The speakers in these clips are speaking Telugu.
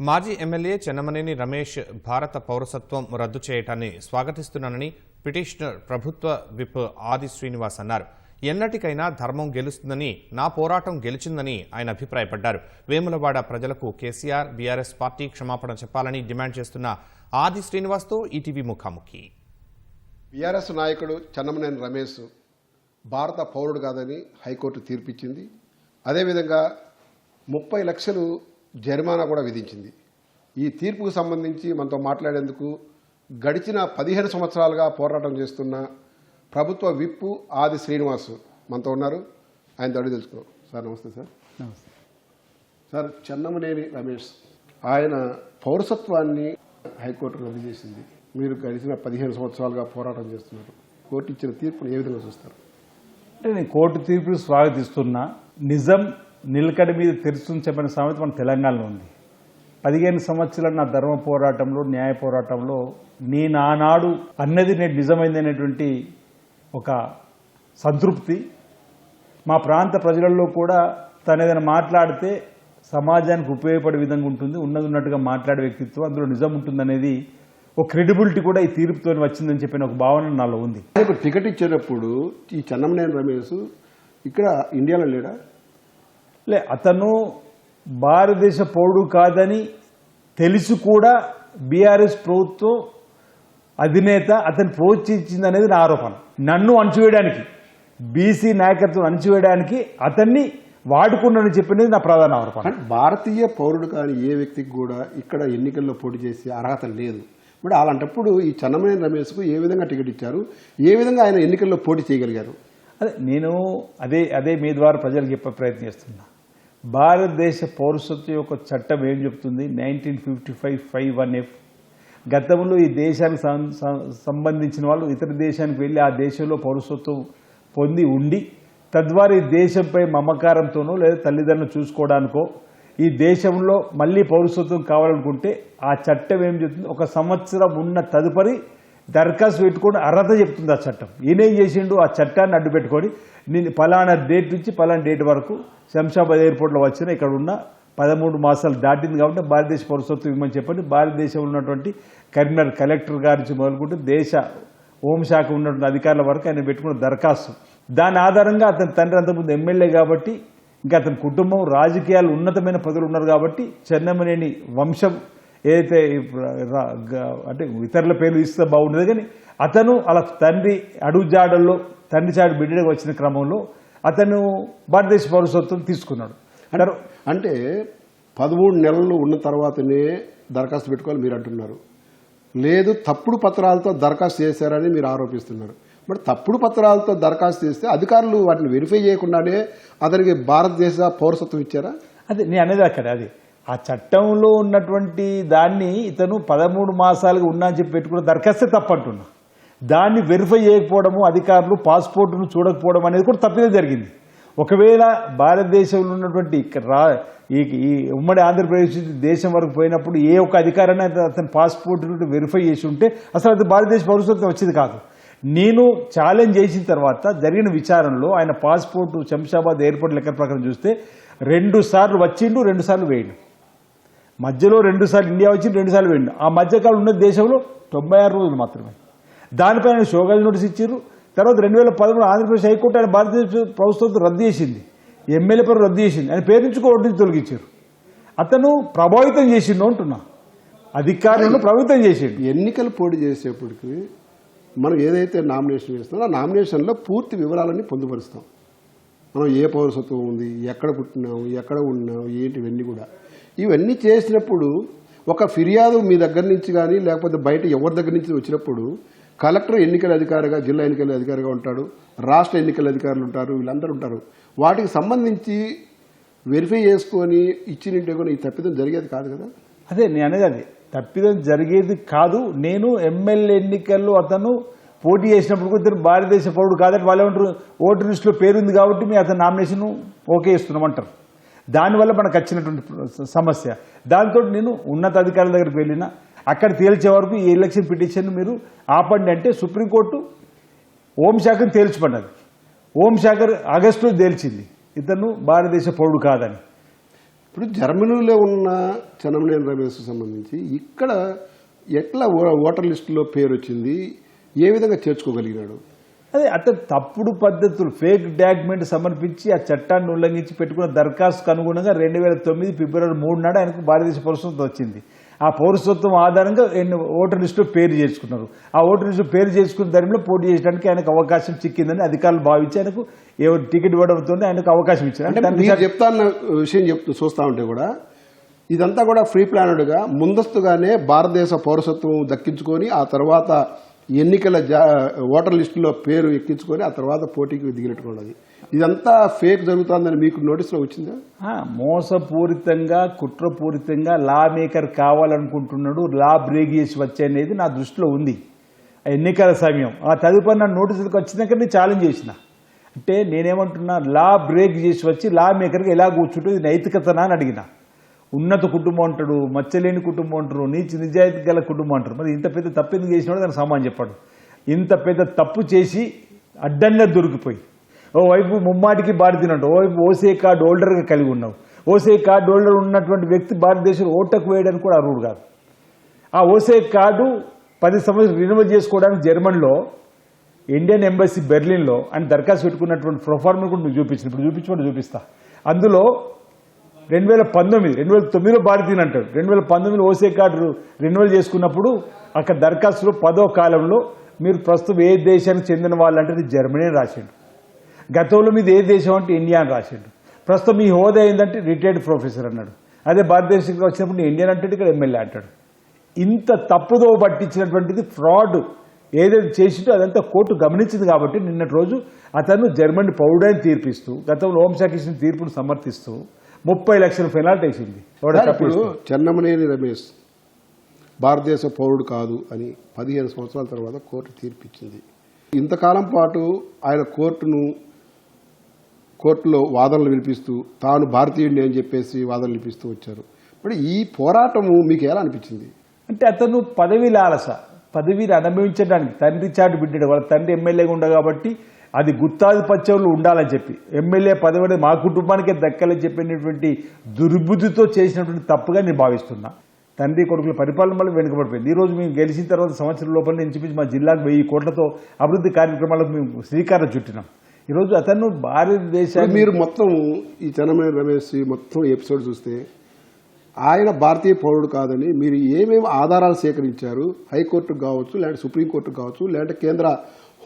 మాజీ ఎమ్మెల్యే చెన్నమనేని రమేష్ భారత పౌరసత్వం రద్దు చేయటాన్ని స్వాగతిస్తున్నానని పిటిషనర్ ప్రభుత్వ విప్ ఆది శ్రీనివాస్ అన్నారు. ఎన్నటికైనా ధర్మం గెలుస్తుందని నా పోరాటం గెలిచిందని ఆయన అభిప్రాయపడ్డారు. వేములవాడ ప్రజలకు కేసీఆర్ బీఆర్ఎస్ పార్టీ క్షమాపణ చెప్పాలని డిమాండ్ చేస్తున్న ఆది శ్రీనివాస్తో ఈటీవీ ముఖాముఖి. బీఆర్ఎస్ నాయకుడు చెన్నమనేని రమేష్ భారత పౌరుడు కాదని హైకోర్టు తీర్పిచ్చింది. అదేవిధంగా ముప్పై లక్షలు జరిమానా కూడా విధించింది. ఈ తీర్పుకు సంబంధించి మనతో మాట్లాడేందుకు గడిచిన పదిహేను సంవత్సరాలుగా పోరాటం చేస్తున్న ప్రభుత్వ విప్పు ఆది శ్రీనివాస్ మనతో ఉన్నారు. ఆయన అడిగి తెలుసుకున్నాం సార్ నమస్తే సార్. సార్ చెన్నమనేని రమేష్ ఆయన పౌరసత్వాన్ని హైకోర్టు రద్దు చేసింది. మీరు గడిచిన పదిహేను సంవత్సరాలుగా పోరాటం చేస్తున్నారు. కోర్టు ఇచ్చిన తీర్పును ఏ విధంగా చూస్తారు? అంటే నేను కోర్టు తీర్పును స్వాగతిస్తున్నా. నిజం నిలకడ మీద తెరుచుని చెప్పిన సామెత మన తెలంగాణలో ఉంది. పదిహేను సంవత్సరాల నా ధర్మ పోరాటంలో న్యాయ పోరాటంలో నేను ఆనాడు అన్నది నేను నిజమైందనేటువంటి ఒక సంతృప్తి. మా ప్రాంత ప్రజలలో కూడా తను ఏదైనా మాట్లాడితే సమాజానికి ఉపయోగపడే విధంగా ఉంటుంది ఉన్నది ఉన్నట్టుగా మాట్లాడే వ్యక్తిత్వం అందులో నిజం ఉంటుందనేది ఒక క్రెడిబిలిటీ కూడా ఈ తీర్పుతో వచ్చిందని చెప్పిన ఒక భావన నాలో ఉంది. ఇప్పుడు టికెట్ ఇచ్చేటప్పుడు ఈ చెన్నమనేని రమేష్ ఇక్కడ ఇండియాలో లేడా? లే అతను భారతదేశ పౌరుడు కాదని తెలిసి కూడా బీఆర్ఎస్ ప్రభుత్వం అధినేత అతను ప్రోత్సహించింది అనేది నా ఆరోపణ. నన్ను అణచివేయడానికి బీసీ నాయకత్వం అణచివేయడానికి అతన్ని వాడుకున్నానని చెప్పినది నా ప్రధాన ఆరోపణ. భారతీయ పౌరుడు కాని ఏ వ్యక్తికి కూడా ఇక్కడ ఎన్నికల్లో పోటీ చేసే అర్హత లేదు. మరి అలాంటప్పుడు ఈ చెన్నమనేని రమేష్కు ఏ విధంగా టికెట్ ఇచ్చారు? ఏ విధంగా ఆయన ఎన్నికల్లో పోటీ చేయగలిగారు? అదే నేను అదే అదే మీ ద్వారా ప్రజలకు చెప్పే ప్రయత్నం చేస్తున్నా. భారతదేశ పౌరసత్వం యొక్క చట్టం ఏం చెప్తుంది? Nineteen fifty five five one F. గతంలో ఈ దేశానికి సంబంధించిన వాళ్ళు ఇతర దేశానికి వెళ్ళి ఆ దేశంలో పౌరసత్వం పొంది ఉండి తద్వారా ఈ దేశంపై మమకారంతోనో లేదా తల్లిదండ్రులు చూసుకోవడానికో ఈ దేశంలో మళ్ళీ పౌరసత్వం కావాలనుకుంటే ఆ చట్టం ఏం చెప్తుంది? ఒక సంవత్సరం ఉన్న తదుపరి దరఖాస్తు పెట్టుకొని అర్హత చెప్తుంది ఆ చట్టం. ఈయనేం చేసిండు ఆ చట్టాన్ని అడ్డు పెట్టుకొని నేను పలానా డేట్ నుంచి పలానా డేట్ వరకు శంషాబాద్ ఎయిర్పోర్ట్లో వచ్చిన ఇక్కడ ఉన్న పదమూడు మాసాలు దాటింది కాబట్టి భారతదేశ పౌరసత్వం ఇవ్వమని చెప్పండి. భారతదేశంలో ఉన్నటువంటి కరీంనగర్ కలెక్టర్ గారి నుంచి మొదలుకుంటే దేశ హోంశాఖ ఉన్నటువంటి అధికారుల వరకు ఆయన పెట్టుకున్న దరఖాస్తు. దాని ఆధారంగా అతని తండ్రి అంతకుముందు ఎమ్మెల్యే కాబట్టి ఇంకా అతని కుటుంబం రాజకీయాలు ఉన్నతమైన పదవులు ఉన్నారు కాబట్టి చెన్నమనేని వంశం ఏదైతే అంటే ఇతరుల పేర్లు ఇస్తే బాగుండదు కానీ అతను అలా తండ్రి అడుగుజాడల్లో తండ్రి చాడు బిడ్డగా వచ్చిన క్రమంలో అతను భారతదేశ పౌరసత్వం తీసుకున్నాడు. అంటారు అంటే పదమూడు నెలలు ఉన్న తర్వాతనే దరఖాస్తు పెట్టుకోవాలి మీరు అంటున్నారు. లేదు తప్పుడు పత్రాలతో దరఖాస్తు చేశారని మీరు ఆరోపిస్తున్నారు. మరి తప్పుడు పత్రాలతో దరఖాస్తు చేస్తే అధికారులు వాటిని వెరిఫై చేయకుండానే అతనికి భారతదేశ పౌరసత్వం ఇచ్చారా? అదే నేను అనేది అక్కడ అది. ఆ చట్టంలో ఉన్నటువంటి దాన్ని ఇతను పదమూడు మాసాలుగా ఉన్నా అని చెప్పి పెట్టుకున్న దరఖాస్తే తప్పంటున్నా. దాన్ని వెరిఫై చేయకపోవడము అధికారులు పాస్పోర్టును చూడకపోవడం అనేది కూడా తప్పిదే జరిగింది. ఒకవేళ భారతదేశంలో ఉన్నటువంటి ఇక్కడ రా ఈ ఈ ఉమ్మడి ఆంధ్రప్రదేశ్ దేశం వరకు పోయినప్పుడు ఏ ఒక్క అధికారాన్ని అతని పాస్పోర్టును వెరిఫై చేసి ఉంటే అసలు అది భారతదేశ పౌరసత్వం వచ్చేది కాదు. నేను ఛాలెంజ్ చేసిన తర్వాత జరిగిన విచారణలో ఆయన పాస్పోర్టు శంషాబాద్ ఎయిర్పోర్ట్ లెక్క ప్రకారం చూస్తే రెండు సార్లు వచ్చిండు రెండు సార్లు వేయండు. మధ్యలో రెండు సార్లు ఇండియా వచ్చి రెండు సార్లు వేయండు ఆ మధ్యకాలం ఉన్న దేశంలో తొంభై ఆరు రోజులు మాత్రమే. దానిపై ఆయన షోగల్ నోటీస్ ఇచ్చారు. తర్వాత రెండు వేల పదమూడు ఆంధ్రప్రదేశ్ హైకోర్టు ఆయన భారతదేశ ప్రభుత్వం రద్దు చేసింది. ఎమ్మెల్యే పేరు రద్దు చేసింది. ఆయన పేరు నుంచి కోర్టు నుంచి తొలగించారు. అతను ప్రభావితం చేసిండు అంటున్నా. అధికారులను ప్రభావితం చేసిండు. ఎన్నికలు పోటీ చేసేప్పటికి మనం ఏదైతే నామినేషన్ వేస్తామో ఆ నామినేషన్లో పూర్తి వివరాలన్నీ పొందుపరుస్తాం. మనం ఏ పౌరసత్వం ఉంది ఎక్కడ పుట్టినాము ఎక్కడ ఉన్నాము ఏంటి ఇవన్నీ కూడా. ఇవన్నీ చేసినప్పుడు ఒక ఫిర్యాదు మీ దగ్గర నుంచి కానీ లేకపోతే బయట ఎవరి దగ్గర నుంచి వచ్చినప్పుడు కలెక్టర్ ఎన్నికల అధికారిగా జిల్లా ఎన్నికల అధికారిగా ఉంటాడు రాష్ట్ర ఎన్నికల అధికారులు ఉంటారు వీళ్ళందరూ ఉంటారు. వాటికి సంబంధించి వెరిఫై చేసుకొని ఇచ్చినట్టే కూడా ఈ తప్పిదం జరిగేది కాదు కదా? అదే నేను అనేది అది. తప్పిదం జరిగేది కాదు. నేను ఎమ్మెల్యే ఎన్నికల్లో అతను పోటీ చేసినప్పుడు కూడా ఇతను భారతదేశ పౌరుడు కాదంటే వాళ్ళు ఏమంటారు ఓటర్ లిస్టులో పేరుంది కాబట్టి మీ అతని నామినేషన్ ఓకే ఇస్తున్నామంటారు. దానివల్ల మనకు వచ్చినటువంటి సమస్య. దాంతో నేను ఉన్నతాధికారుల దగ్గరికి వెళ్ళిన అక్కడ తేల్చే వరకు ఈ ఎలక్షన్ పిటిషన్ మీరు ఆపండి అంటే సుప్రీంకోర్టు హోంశాఖను తేల్చిపడ్డది హోంశాఖ ఆగస్టులో తేల్చింది. ఇతను భారతదేశ పౌరుడు కాదని. ఇప్పుడు జర్మనీలో ఉన్న చెన్నమనేని రమేష్ సంబంధించి ఇక్కడ ఎట్లా ఓటర్ లిస్టులో పేరు వచ్చింది ఏ విధంగా చేర్చుకోగలిగినాడు అదే అతను తప్పుడు పద్ధతులు ఫేక్ డాక్యుమెంట్ సమర్పించి ఆ చట్టాన్ని ఉల్లంఘించి పెట్టుకున్న దరఖాస్తుకు అనుగుణంగా రెండు వేల తొమ్మిది ఫిబ్రవరి మూడు నాడు ఆయనకు భారతదేశ పౌరసత్వం వచ్చింది. ఆ పౌరసత్వం ఆధారంగా ఓటర్ లిస్టులో పేరు చేసుకున్నారు. ఆ ఓటర్ లిస్టులో పేరు చేసుకున్న దానిలో పోటీ చేయడానికి ఆయనకు అవకాశం చిక్కిందని అధికారులు భావించి ఆయనకు ఎవరు టికెట్ ఇవ్వడంతో ఆయనకు అవకాశం ఇచ్చారు. అంటే అంటే దానికి మీరు చెప్తా అన్న విషయం చెప్తూ చూస్తా ఉంటే కూడా ఇదంతా కూడా ఫ్రీ ప్లానెడ్గా ముందస్తుగానే భారతదేశ పౌరసత్వం దక్కించుకొని ఆ తర్వాత ఎన్నికల జా ఓటర్ లిస్టులో పేరు ఎక్కించుకొని ఆ తర్వాత పోటీకి దిగినట్టుకోవాలి ఇదంతా ఫేక్ జరుగుతుందని మీకు నోటీసులో వచ్చిందా? మోసపూరితంగా కుట్రపూరితంగా లా మేకర్ కావాలనుకుంటున్నాడు లా బ్రేక్ చేసి వచ్చే అనేది నా దృష్టిలో ఉంది. ఆ ఎన్నికల సమయం. ఆ తదుపరి నా నోటీసులకు వచ్చినాక నేను ఛాలెంజ్ చేసిన. అంటే నేనేమంటున్నా లా బ్రేక్ చేసి వచ్చి లా మేకర్గా ఎలా కూర్చుంటుంది నైతికతనా అని అడిగినా. ఉన్నత కుటుంబం అంటాడు మచ్చలేని కుటుంబం అంటారు నీచి నిజాయితీ గల కుటుంబం అంటారు. మరి ఇంత పెద్ద తప్పు ఎందుకు చేసినాడు దానికి సమానం చెప్పాడు. ఇంత పెద్ద తప్పు చేసి అడ్డంగా దొరికిపోయి. ఓవైపు ముమ్మాటికి బాధితున్నట్టు ఓవైపు ఓసే కార్డు హోల్డర్గా కలిగి ఉన్నావు. ఓసే కార్డు హోల్డర్ ఉన్నటువంటి వ్యక్తి భారతదేశంలో ఓటకు వేయడానికి కూడా అర్హుడు కాదు. ఆ ఓసే కార్డు పది సంవత్సరాలు రినూవల్ చేసుకోవడానికి జర్మన్లో ఇండియన్ ఎంబసీ బెర్లిన్లో ఆయన దరఖాస్తు పెట్టుకున్నటువంటి ప్రొఫార్మర్ కూడా నువ్వు చూపించిన ఇప్పుడు చూపించమని చూపిస్తా. అందులో రెండు వేల పంతొమ్మిది రెండు వేల తొమ్మిదిలో భారతీయుని అంటాడు రెండు వేల పంతొమ్మిదిలో ఓసే కార్డు రెన్యువల్ చేసుకున్నప్పుడు అక్కడ దరఖాస్తులో పదో కాలంలో మీరు ప్రస్తుతం ఏ దేశానికి చెందిన వాళ్ళంటే అంటే జర్మనీ అని రాసిండు. గతంలో మీది ఏ దేశం అంటే ఇండియా అని రాసిండు. ప్రస్తుతం మీ హోదా ఏంటంటే రిటైర్డ్ ప్రొఫెసర్ అన్నాడు. అదే భారతదేశానికి వచ్చినప్పుడు నేను ఇండియన్ అంటే ఇక్కడ ఎమ్మెల్యే అంటాడు. ఇంత తప్పుదో పట్టించినటువంటిది ఫ్రాడ్ ఏదైతే చేసిందో అదంతా కోర్టు గమనించింది కాబట్టి నిన్నటి రోజు అతను జర్మనీ పౌరుడని తీర్పిస్తూ గతంలో హోంశాఖ ఇచ్చిన తీర్పును సమర్థిస్తూ ముప్పై లక్షల పెనాల్టీ వేసింది. చెన్నమనేని రమేష్ భారతదేశ పౌరుడు కాదు అని పదిహేను సంవత్సరాల తర్వాత కోర్టు తీర్పిచ్చింది. ఇంతకాలం పాటు ఆయన కోర్టును కోర్టులో వాదనలు వినిపిస్తూ తాను భారతీయుడిని అని చెప్పేసి వాదనలు వినిపిస్తూ వచ్చారు. మరి ఈ పోరాటము మీకు ఎలా అనిపించింది? అంటే అతను పదవి లాలస పదవిని అనుభవించడానికి తండ్రి చాటు బిడ్డాడు. వాళ్ళ తండ్రి ఎమ్మెల్యేగా ఉండ కాబట్టి అది గుత్తాధిపత్యంలో ఉండాలని చెప్పి. ఎమ్మెల్యే పదవి అనేది మా కుటుంబానికే దక్కాలని చెప్పినటువంటి దుర్బుద్ధితో చేసినటువంటి తప్పుగా నేను భావిస్తున్నా. తండ్రి కొడుకుల పరిపాలన వల్ల వెనుకబడిపోయింది. ఈ రోజు మేము గెలిచిన తర్వాత సంవత్సరం లోపల ఇంచుమించి మా జిల్లాకు వెయ్యి కోట్లతో అభివృద్ధి కార్యక్రమాలకు మేము శ్రీకారం చుట్టినాం. ఈరోజు అతను భారతదేశాన్ని మీరు మొత్తం ఈ చనమైన రమేష్ మొత్తం ఎపిసోడ్ చూస్తే ఆయన భారతీయ పౌరుడు కాదని మీరు ఏమేమి ఆధారాలు సేకరించారు? హైకోర్టుకు కావచ్చు లేదంటే సుప్రీంకోర్టుకు కావచ్చు లేదంటే కేంద్ర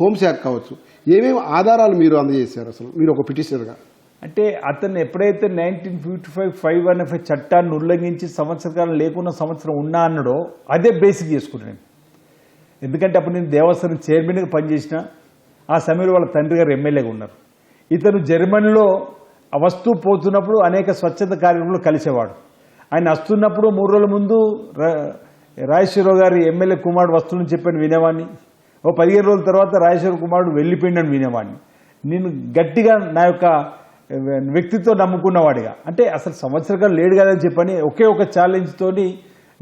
హోంశాఖ కావచ్చు ఏమేమి ఆధారాలు మీరు అందజేశారు అసలు? మీరు ఒక పిటిషనర్గా. అంటే అతను ఎప్పుడైతే nineteen fifty five five one five చట్టాన్ని ఉల్లంఘించి సంవత్సరకాలం లేకున్న సంవత్సరం ఉన్నా అన్నాడో అదే బేసిక్ చేసుకున్నాను ఎందుకంటే అప్పుడు నేను దేవస్థానం చైర్మన్గా పనిచేసిన. ఆ సమయంలో వాళ్ళ తండ్రి గారు ఎమ్మెల్యేగా ఉన్నారు. ఇతను జర్మనీలో ఆ వస్తువు పోతున్నప్పుడు అనేక స్వచ్ఛత కార్యక్రమంలో కలిసేవాడు. ఆయన వస్తున్నప్పుడు మూడు రోజుల ముందు రా- రాజేశ్వరరావు గారి ఎమ్మెల్యే కుమారుడు వస్తుందని చెప్పాను వినేవాడిని. ఓ పదిహేను రోజుల తర్వాత రాజేశ్వర కుమారుడు వెళ్ళిపోయిండని వినేవాడిని. నేను గట్టిగా నా యొక్క వ్యక్తిత్వం నమ్ముకున్నవాడిగా. అంటే అసలు సంవత్సరకాలు లేడు కదని చెప్పని ఒకే ఒక ఛాలెంజ్ తోని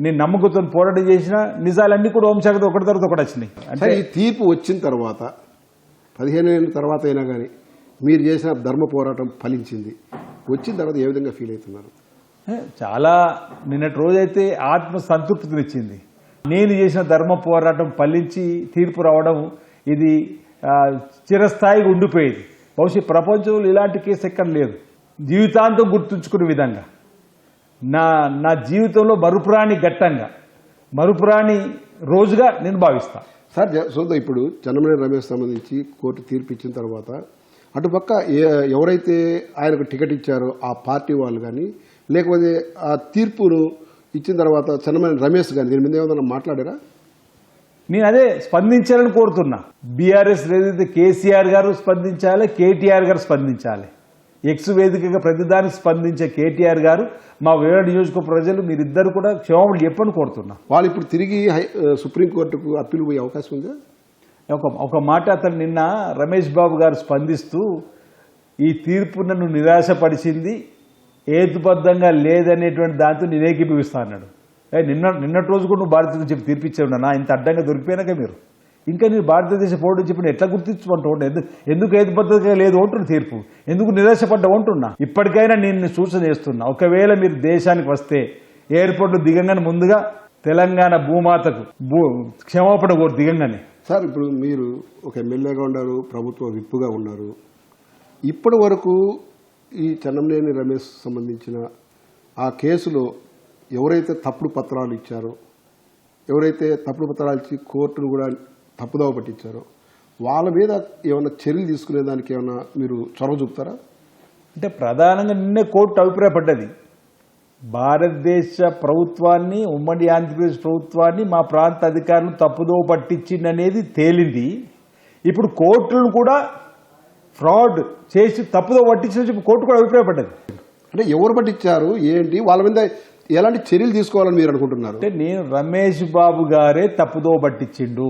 నేను నమ్మకంతో పోరాటం చేసిన నిజాలన్నీ కూడా హోంశాఖతో ఒకటి తర్వాత ఒకటి వచ్చినాయి. అంటే ఈ తీర్పు వచ్చిన తర్వాత పదిహేను ఏళ్ళ తర్వాత అయినా కానీ మీరు చేసిన ధర్మ పోరాటం ఫలించింది. వచ్చిన తర్వాత ఏ విధంగా ఫీల్ అవుతున్నారు? చాలా నిన్నటి రోజైతే ఆత్మ సంతృప్తినిచ్చింది నేను చేసిన ధర్మ పోరాటం ఫలించి తీర్పు రావడం ఇది చిరస్థాయిగా ఉండిపోయేది. బహుశా ప్రపంచంలో ఇలాంటి కేసు ఎక్కడ లేదు. జీవితాంతం గుర్తుంచుకునే విధంగా. నా నా జీవితంలో మరుపురాని ఘట్టంగా. మరుపురాని రోజుగా నేను భావిస్తా. సార్ సొంత ఇప్పుడు చన్నమనేని రమేష్ సంబంధించి కోర్టు తీర్పు ఇచ్చిన తర్వాత అటుపక్క ఎవరైతే ఆయనకు టికెట్ ఇచ్చారో ఆ పార్టీ వాళ్ళు కానీ లేకపోతే ఆ తీర్పును ఇచ్చిన తర్వాత చన్నమనేని రమేష్ కానీ దీని మీద ఏమైనా మాట్లాడారా? నేను అదే స్పందించాలని కోరుతున్నా. బీఆర్ఎస్ ఏదైతే కేసీఆర్ గారు స్పందించాలి కేటీఆర్ గారు స్పందించాలి. ఎక్స్ వేదికగా ప్రతిదానికి స్పందించే కేటీఆర్ గారు మా వేరే నియోజకవర్గ ప్రజలు మీరిద్దరు కూడా క్షమాపణ చెప్పని కోరుతున్నా. వాళ్ళు ఇప్పుడు తిరిగి సుప్రీంకోర్టుకు అప్పీల్ పోయే అవకాశం ఉందా? ఒక ఒక మాట అతను నిన్న రమేష్ బాబు గారు స్పందిస్తూ ఈ తీర్పు నన్ను నిరాశపరిచింది హేతుబద్ధంగా లేదనేటువంటి దాంతో నేను ఏకీభవిస్తా అన్నాడు. నిన్న నిన్నటి రోజు కూడా నువ్వు భారతదేశం చెప్పి తీర్పిచ్చావు నా ఇంత అడ్డంగా దొరికిపోయినాక మీరు. ఇంకా నేను భారతదేశ పౌరుడు చెప్పిన ఎట్లా గుర్తించమంటూ ఎందుకు ఎందుకు ఏది పద్ధతిగా లేదు అంటున్న తీర్పు. ఎందుకు నిరాశపడ్డా అంటున్నా? ఇప్పటికైనా నేను సూచన చేస్తున్నా. ఒకవేళ మీరు దేశానికి వస్తే ఎయిర్పోర్ట్ దిగంగానే ముందుగా తెలంగాణ భూమాతకు భూ క్షమాపణ కోరు దిగంగానే. సార్ ఇప్పుడు మీరు ఒక ఎమ్మెల్యేగా ఉన్నారు ప్రభుత్వ విప్పుగా ఉన్నారు. ఇప్పటి వరకు ఈ చెన్నంనేని రమేష్ సంబంధించిన ఆ కేసులో ఎవరైతే తప్పుడు పత్రాలు ఇచ్చారో ఎవరైతే తప్పుడు పత్రాలు ఇచ్చి కోర్టును కూడా తప్పుదోవ పట్టించారో వాళ్ళ మీద ఏమైనా చర్యలు తీసుకునే దానికి ఏమైనా మీరు చొరవ చూపుతారా? అంటే ప్రధానంగా నిన్నే కోర్టు అభిప్రాయపడ్డది. భారతదేశ ప్రభుత్వాన్ని ఉమ్మడి ఆంధ్రప్రదేశ్ ప్రభుత్వాన్ని మా ప్రాంత అధికారులు తప్పుదో పట్టించింది అనేది తేలింది. ఇప్పుడు కోర్టులను కూడా ఫ్రాడ్ చేసి తప్పుదో పట్టించిన చెప్పి కోర్టు కూడా అభిప్రాయపడ్డది. అంటే ఎవరు పట్టించారు? ఏంటి? వాళ్ళ మీద ఎలాంటి చర్యలు తీసుకోవాలని మీరు అనుకుంటున్నారు? అంటే నేను రమేష్ బాబు గారే తప్పుదో పట్టించిండు.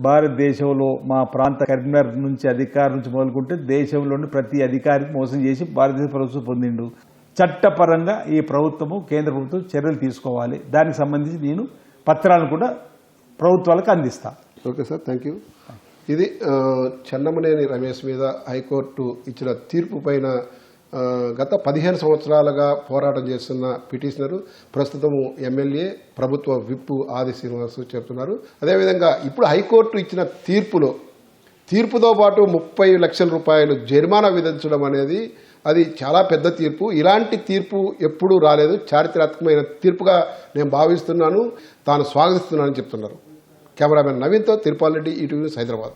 భారతదేశంలో మా ప్రాంత కరీంనగర్ నుంచి అధికారి నుంచి మొదలుకుంటే దేశంలోని ప్రతి అధికారికి మోసం చేసి భారతదేశ ప్రభుత్వం పొందిండు. చట్టపరంగా ఈ ప్రభుత్వము కేంద్ర ప్రభుత్వం చర్యలు తీసుకోవాలి. దానికి సంబంధించి నేను పత్రాలను కూడా ప్రభుత్వాలకు అందిస్తా. ఓకే సార్ థ్యాంక్ యూ ఇది చెన్నమనేని రమేష్ మీద హైకోర్టు ఇచ్చిన తీర్పు పైన గత పదిహేను సంవత్సరాలుగా పోరాటం చేస్తున్న పిటిషనరు ప్రస్తుతము ఎమ్మెల్యే ప్రభుత్వ విప్పు ఆది శ్రీనివాసు చెప్తున్నారు. అదేవిధంగా ఇప్పుడు హైకోర్టు ఇచ్చిన తీర్పులో తీర్పుతో పాటు ముప్పై లక్షల రూపాయలు జరిమానా విధించడం అనేది అది చాలా పెద్ద తీర్పు. ఇలాంటి తీర్పు ఎప్పుడూ రాలేదు. చారిత్రాత్మకమైన తీర్పుగా నేను భావిస్తున్నాను. తాను స్వాగతిస్తున్నానని చెప్తున్నారు. కెమెరామెన్ నవీన్తో తిరుపాల్ రెడ్డి ఈటీవీ హైదరాబాద్.